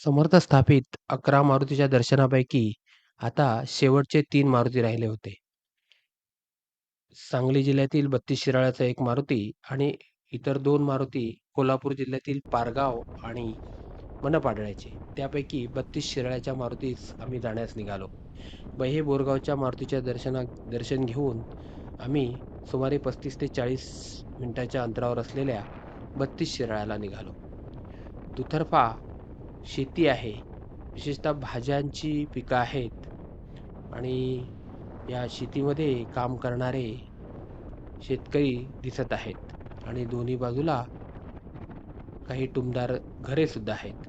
समर्थ स्थापित अकरा मारुतीच्या दर्शनापैकी आता शेवटचे तीन मारुती राहिले होते. सांगली जिल्ह्यातील बत्तीस शिराळ्याचा एक मारुती आणि इतर दोन मारुती कोल्हापूर जिल्ह्यातील पारगाव आणि मनपाडळ्याचे. त्यापैकी बत्तीस शिराळ्याच्या मारुतीस आम्ही जाण्यास निघालो. बहे बोरगावच्या मारुतीच्या दर्शना दर्शन घेऊन आम्ही सुमारे पस्तीस ते चाळीस मिनिटाच्या अंतरावर असलेल्या बत्तीस शिराळ्याला निघालो. दुतर्फा शेती आहे. विशेषतः भाज्यांची पिकं आहेत आणि या शेतीमध्ये काम करणारे शेतकरी दिसत आहेत आणि दोन्ही बाजूला काही टुमदार घरे सुद्धा आहेत.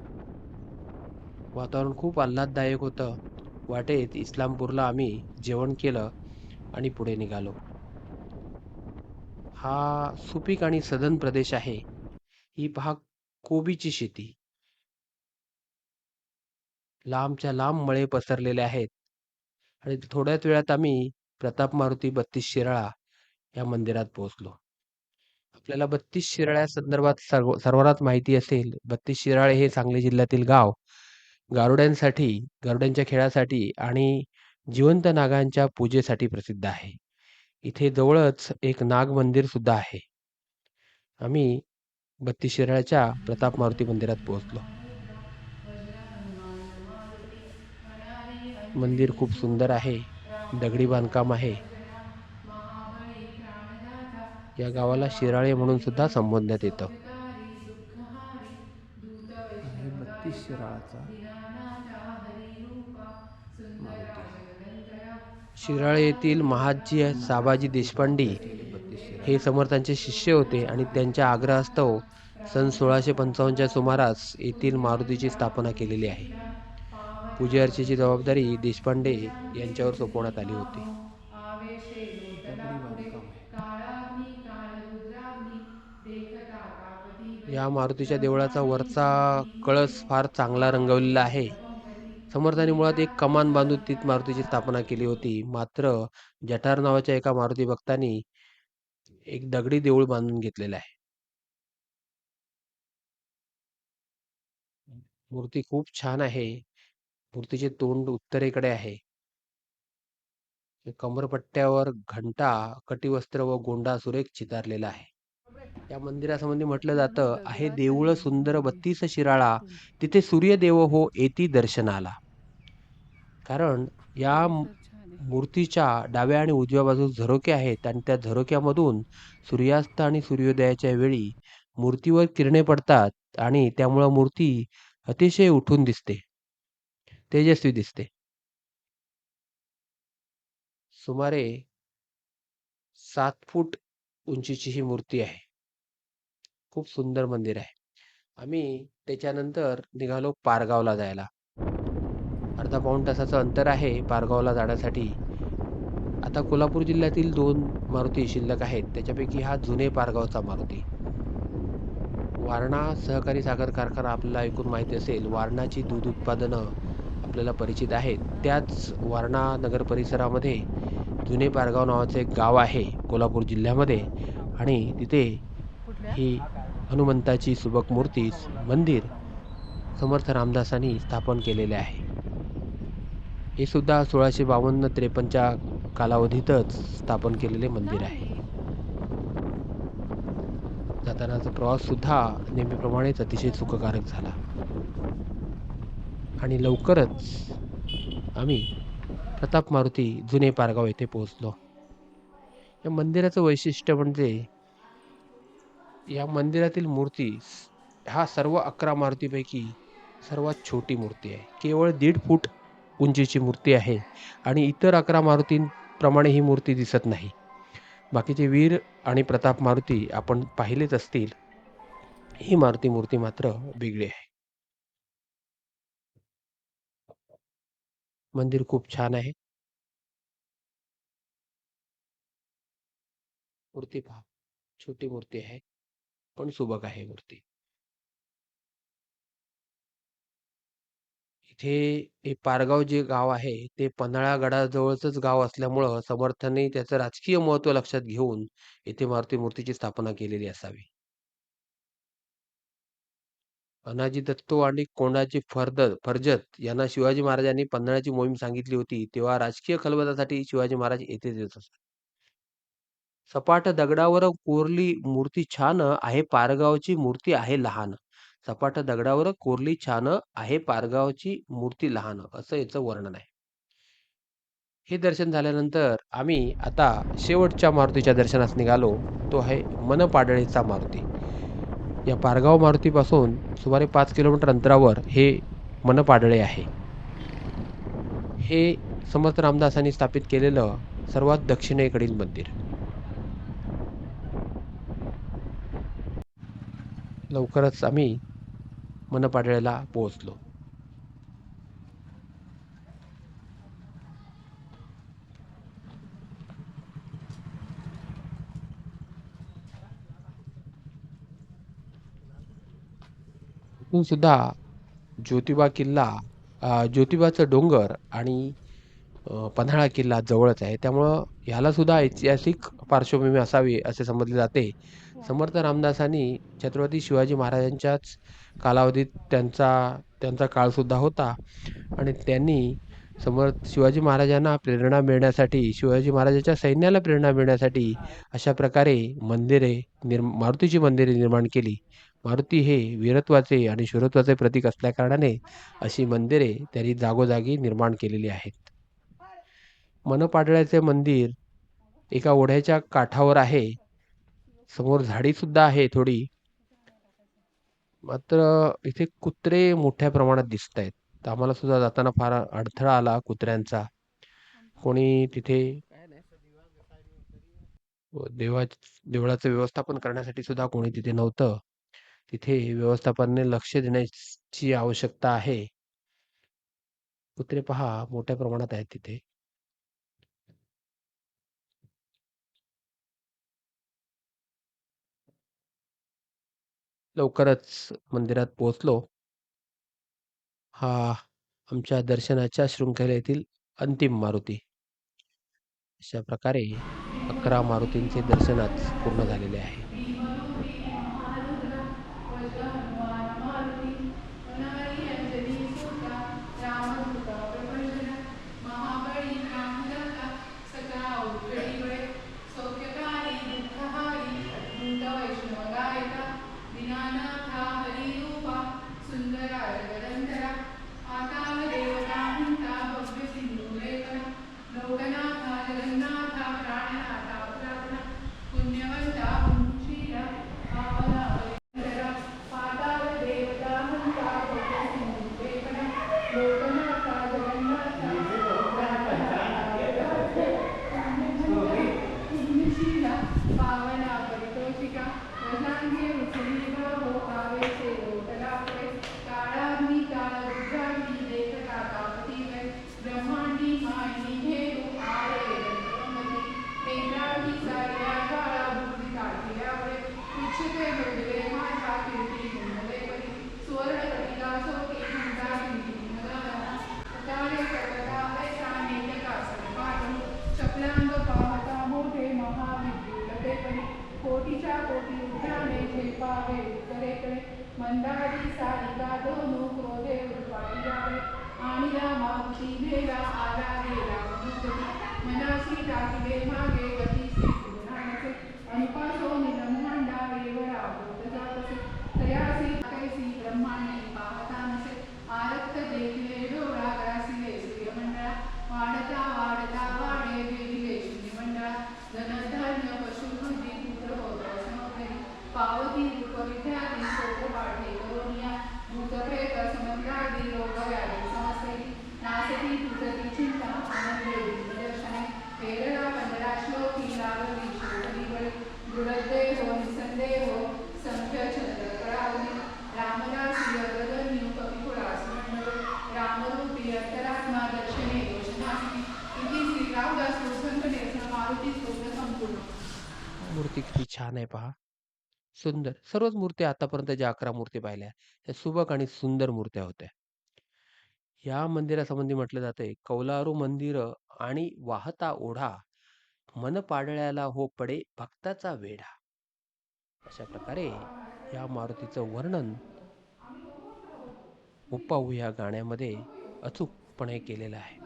वातावरण खूप आल्हाददायक होतं. वाटेत इस्लामपूरला आम्ही जेवण केलं आणि पुढे निघालो. हा सुपीक आणि सदन प्रदेश आहे. ही पहा कोबीची शेती. लांबच्या लांब मळे पसरलेले आहेत आणि थोड्याच वेळात आम्ही प्रताप मारुती बत्तीस शिराळा या मंदिरात पोहोचलो. आपल्याला बत्तीस शिराळ्या संदर्भात सर्व सर्वांनाच माहिती असेल. बत्तीस शिराळे हे सांगली जिल्ह्यातील गाव गारुड्यांसाठी, गारुड्यांच्या खेळासाठी आणि जिवंत नागांच्या पूजेसाठी प्रसिद्ध आहे. इथे जवळच एक नाग मंदिर सुद्धा आहे. आम्ही बत्तीस शिराळ्याच्या प्रताप मारुती मंदिरात पोहोचलो. मंदिर खूप सुंदर आहे. दगडी बांधकाम आहे. या गावाला शिराळे म्हणून सुद्धा संबोधण्यात येतं. बत्तीस शिराळाचा शिराळे येथील महादजी साबाजी देशपांडे हे समर्थांचे शिष्य होते आणि त्यांच्या आग्रहास्तव सन सोळाशे पंचावन्नच्या सुमारास येथील मारुतीची स्थापना केलेली आहे. पूजा-अर्चेची जबाबदारी देशपांडे यांच्यावर सोपवण्यात आली होती. या मारुतीच्या देवळाचा वरचा कळस फार चांगला रंगवलेला आहे. समर्थांनी मुळात एक कमान बांधून तीच मारुतीची स्थापना केली होती. मात्र जठार नावाच्या एका मारुती भक्तांनी एक दगडी देऊळ बांधून घेतलेलं आहे. मूर्ती खूप छान आहे. मूर्तीचे तोंड उत्तरेकडे आहे. कमरपट्ट्यावर घंटा, कटिवस्त्र व गोंडा सुरेख चितारलेला आहे. या मंदिरासंबंधी म्हटलं जातं आहे देऊळ सुंदर बत्तीस शिराळा तिथे सूर्यदेव हो येती दर्शनाला. कारण या मूर्तीच्या डाव्या आणि उजव्या बाजूस झरोके आहेत आणि त्या झरोक्यामधून सूर्यास्त आणि सूर्योदयाच्या वेळी मूर्तीवर किरणे पडतात आणि त्यामुळं मूर्ती अतिशय उठून दिसते. तेजस्वी दिसते. सुमारे सात फूट उंचीची ही मूर्ती आहे. खूप सुंदर मंदिर आहे. आम्ही त्याच्यानंतर निघालो पारगावला जायला. अर्धा पाऊण तासाचं अंतर आहे पारगावला जाण्यासाठी. आता कोल्हापूर जिल्ह्यातील दोन मारुती शिल्लक आहेत. त्याच्यापैकी हा जुने पारगावचा मारुती. वारणा सहकारी साखर कारखाना आपल्याला ऐकून माहिती असेल. वारणाची दूध उत्पादनं आपल्याला परिचित आहेत. त्याच वारणा नगर परिसरामध्ये जुने पारगाव नावाचं एक गाव आहे कोल्हापूर जिल्ह्यामध्ये आणि तिथे ही हनुमंताची सुबक मूर्ती मंदिर समर्थ रामदासांनी स्थापन केलेले आहे. हे सुद्धा सोळाशे बावन्न त्रेपन्नच्या कालावधीतच स्थापन केलेले मंदिर आहे. जातानाचा प्रवास सुद्धा नेहमीप्रमाणेच अतिशय सुखकारक झाला. आणि लवकरच आम्ही प्रताप मारुती जुने पारगाव येथे पोहोचलो. या मंदिराचं वैशिष्ट्य म्हणजे या मंदिरातील मूर्ती हा सर्व अकरा मारुतीपैकी सर्वात छोटी मूर्ती आहे. केवळ दीड फूट उंचीची मूर्ती आहे आणि इतर अकरा मारुतींप्रमाणे ही मूर्ती दिसत नाही. बाकीचे वीर आणि प्रताप मारुती आपण पाहिलेच असतील. ही मारुती मूर्ती मात्र वेगळी आहे. मंदिर खूप छान आहे. मूर्ती पहा. छोटी मूर्ती आहे. पण सुबक आहे मूर्ती. इथे हे पारगाव जे गाव आहे ते पन्हाळा गडाजवळचंच गाव असल्यामुळं समर्थांनी त्याचं राजकीय महत्त्व लक्षात घेऊन येथे मारुती मूर्तीची स्थापना केलेली असावी. अनाजी दत्तो आणि कोंडाजी फर्द फर्जत यांना शिवाजी महाराजांनी पन्हाळ्याची मोहीम सांगितली होती. तेव्हा राजकीय खलबतासाठी शिवाजी महाराज येथेच येत असत सपाट दगडावर कोरली मूर्ती छान आहे पारगावची मूर्ती आहे लहान. सपाट दगडावर कोरली छान आहे पारगावची मूर्ती लहान. असं याचं वर्णन आहे. हे दर्शन झाल्यानंतर आम्ही आता शेवटच्या मारुतीच्या दर्शनास निघालो. तो आहे मनपाडळीचा मारुती. या पारगाव मारुतीपासून सुमारे पाच किलोमीटर अंतरावर हे मनपाडळे आहे. हे समर्थ रामदासांनी स्थापित केलेलं सर्वात दक्षिणेकडील मंदिर. लवकरच आम्ही मनपाडळ्याला पोहोचलो. सुद्धा ज्योतिबा किल्ला ज्योतिबाचं डोंगर आणि पन्हाळा किल्ला जवळच आहे. त्यामुळं ह्यालासुद्धा ऐतिहासिक पार्श्वभूमी असावी असे समजले जाते. समर्थ रामदासांनी छत्रपती शिवाजी महाराजांच्याच कालावधीत त्यांचा त्यांचा काळसुद्धा होता आणि त्यांनी समर्थ शिवाजी महाराजांना प्रेरणा मिळण्यासाठी शिवाजी महाराजांच्या सैन्याला प्रेरणा मिळण्यासाठी अशा प्रकारे मंदिरे निर् मारुतीची मंदिरे निर्माण केली. मारुती हे वीरत्वाचे आणि शूरत्वाचे प्रतीक असल्याकारणाने अशी मंदिरे त्यांनी जागोजागी निर्माण केलेली आहेत. मनपाडळ्याचे मंदिर एका ओढ्याच्या काठावर आहे. समोर झाडी सुद्धा आहे थोडी. मात्र इथे कुत्रे मोठ्या प्रमाणात दिसत आहेत तर आम्हाला सुद्धा जाताना फार अडथळा आला कुत्र्यांचा. कोणी तिथे देवा देवळाचं व्यवस्थापन करण्यासाठी सुद्धा कोणी तिथे नव्हतं. तिथे व्यवस्थापनाने लक्ष देण्याची आवश्यकता आहे. कुत्रे पहा मोठ्या प्रमाणात आहेत तिथे. लवकरच मंदिरात पोहोचलो. हा आमच्या दर्शनाच्या शृंखलेतील अंतिम मारुती. अशा प्रकारे अकरा मारुतींचे दर्शन पूर्ण झालेले आहे. कोटीच्या कोटी उद्याने झेपावे उत्तरेकडे मंदारी सारिका दोनू क्रोधे उद्वाटी जावे आणि या मागची भेला आला गेला मनाशी टाकले मागे गतीसी सुगुणाचे अनुपासो लहान आहे पहा. सुंदर. सर्वच मूर्ती आतापर्यंत ज्या अकरा मूर्ती पाहिल्या त्या सुबक आणि सुंदर मूर्त्या होत्या. या मंदिरासंबंधी म्हटलं जाते कौलारू मंदिर आणि वाहता ओढा मन पाडळ्याला हो पडे भक्ताचा वेढा. अशा प्रकारे या मारुतीचं वर्णन उपाऊ या गाण्यामध्ये अचूकपणे केलेलं आहे.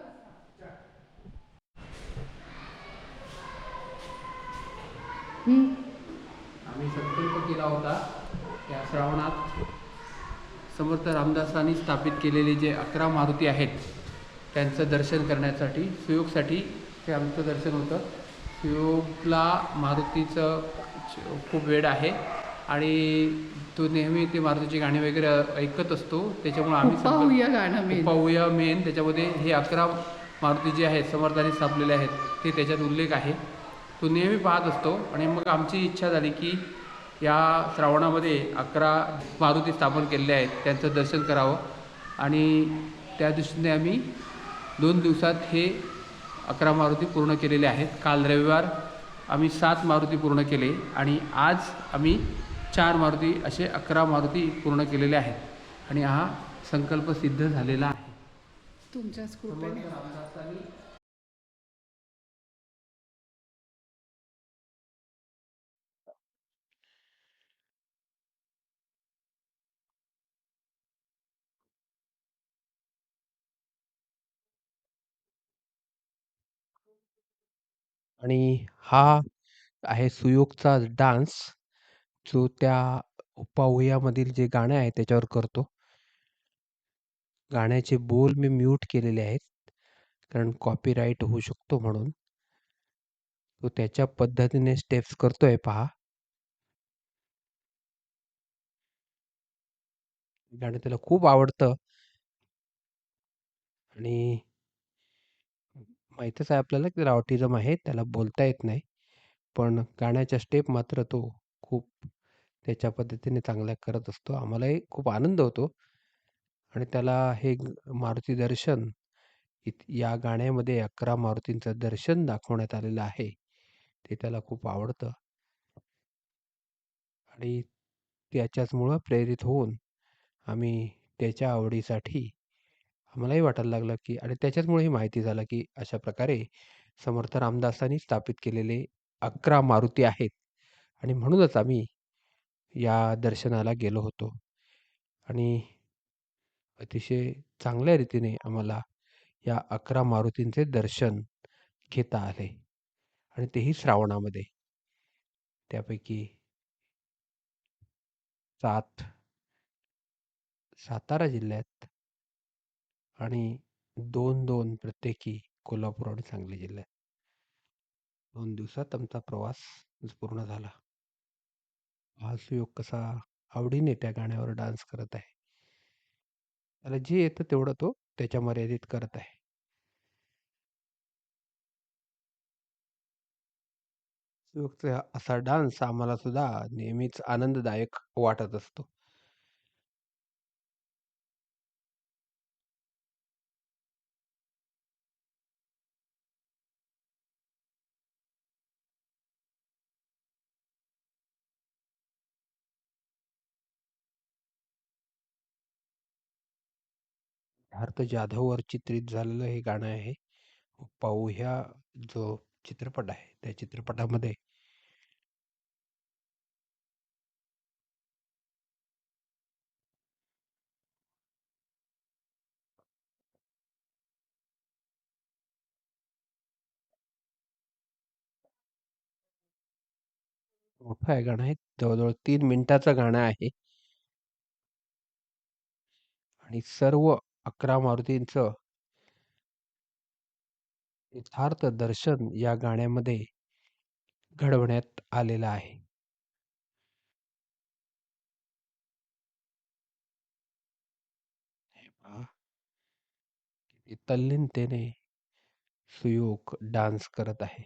आम्ही संकल्प केला होता त्या श्रावणात समर्थ रामदासांनी स्थापित केलेले जे अकरा मारुती आहेत त्यांचं दर्शन करण्यासाठी सुयोगसाठी ते आमचं दर्शन होतं. सुयोगला मारुतीचं खूप वेळ आहे आणि तो नेहमी ते मारुतीची गाणी वगैरे ऐकत असतो. त्याच्यामुळे आम्ही गाणं मेन. पाहूया मेन. त्याच्यामध्ये हे अकरा मारुती जे आहेत समर्थांनी स्थापलेले आहेत ते त्याच्यात उल्लेख आहे. तो नेहमी पाहत असतो आणि मग आमची इच्छा झाली की या श्रावणामध्ये अकरा मारुती स्थापन केलेले आहेत त्यांचं दर्शन करावं. आणि त्या दृष्टीने आम्ही दोन दिवसात हे अकरा मारुती पूर्ण केलेले आहेत. काल रविवार आम्ही सात मारुती पूर्ण केले आणि आज आम्ही चार मारुती असे अकरा मारुती पूर्ण केलेले आहेत. आणि हा संकल्प सिद्ध झालेला आहे. तुमच्याच कृपेने. आणि हा आहे सुयोगचा डान्स जो त्या पाऊयामधील जे गाणं आहे त्याच्यावर करतो. गाण्याचे बोल मी म्यूट केलेले आहेत कारण कॉपीराईट होऊ शकतो म्हणून. तो त्याच्या पद्धतीने स्टेप्स करतोय पहा. गाणं त्याला खूप आवडतं. आणि माहीतच आहे आपल्याला की त्याला ऑटिझम आहे त्याला बोलता येत नाही. पण गाण्याच्या स्टेप मात्र तो खूप त्याच्या पद्धतीने चांगल्या करत असतो. आम्हालाही खूप आनंद होतो. आणि त्याला हे ग- मारुती दर्शन इत- या गाण्यामध्ये अकरा मारुतींचं दर्शन दाखवण्यात आलेलं आहे. ते त्याला खूप आवडतं. आणि त्याच्याचमुळं प्रेरित होऊन आम्ही त्याच्या आवडीसाठी आम्हालाही वाटायला लागलं की आणि त्याच्याचमुळे ही माहिती झालं की अशा प्रकारे समर्थ रामदासांनी स्थापित केलेले अकरा मारुती आहेत आणि म्हणूनच आम्ही या दर्शनाला गेलो होतो. आणि अतिशय चांगल्या रीतीने आम्हाला या अकरा मारुतींचे दर्शन घेता आले आणि तेही श्रावणामध्ये. त्यापैकी सात सातारा जिल्ह्यात आणि दोन दोन प्रत्येकी कोल्हापूर आणि सांगली जिल्ह्यात. दोन दिवसात आमचा प्रवास पूर्ण झाला. हा सुयोग कसा आवडीने त्या गाण्यावर डान्स करत आहे. त्याला जे येतं तेवढं तो त्याच्या मर्यादित करत आहे. सुयोगचा असा डान्स आम्हाला सुद्धा नेहमीच आनंददायक वाटत असतो. सिद्धार्थ जाधववर चित्रित झालेलं हे गाणं आहे. पाऊ ह्या जो चित्रपट आहे. त्या चित्रपटामध्ये मोठं आहे गाणं आहे जवळजवळ तीन मिनिटाचं गाणं आहे. आणि सर्व अकरा मारुतींचं. यथार्थ दर्शन या गाण्यामध्ये घडवण्यात आलेलं आहे. तल्लीनतेने सुयोग डान्स करत आहे.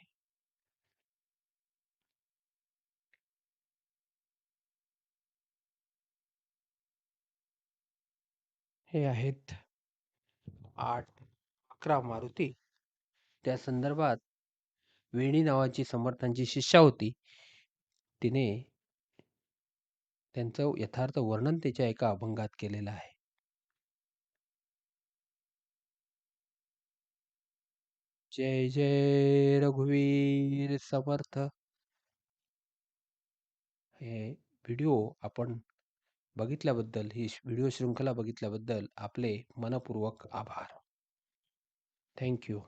हे आहेत आठ अकरा मारुती. त्या संदर्भात वेणी नावाची समर्थांची शिष्या होती. तिने त्यांचं यथार्थ वर्णन त्याच्या एका अभंगात केलेलं आहे. जय जय रघुवीर समर्थ. हे व्हिडिओ आपण बघितल्याबद्दल ही व्हिडिओ शृंखला बघितल्याबद्दल आपले मनपूर्वक आभार. थँक्यू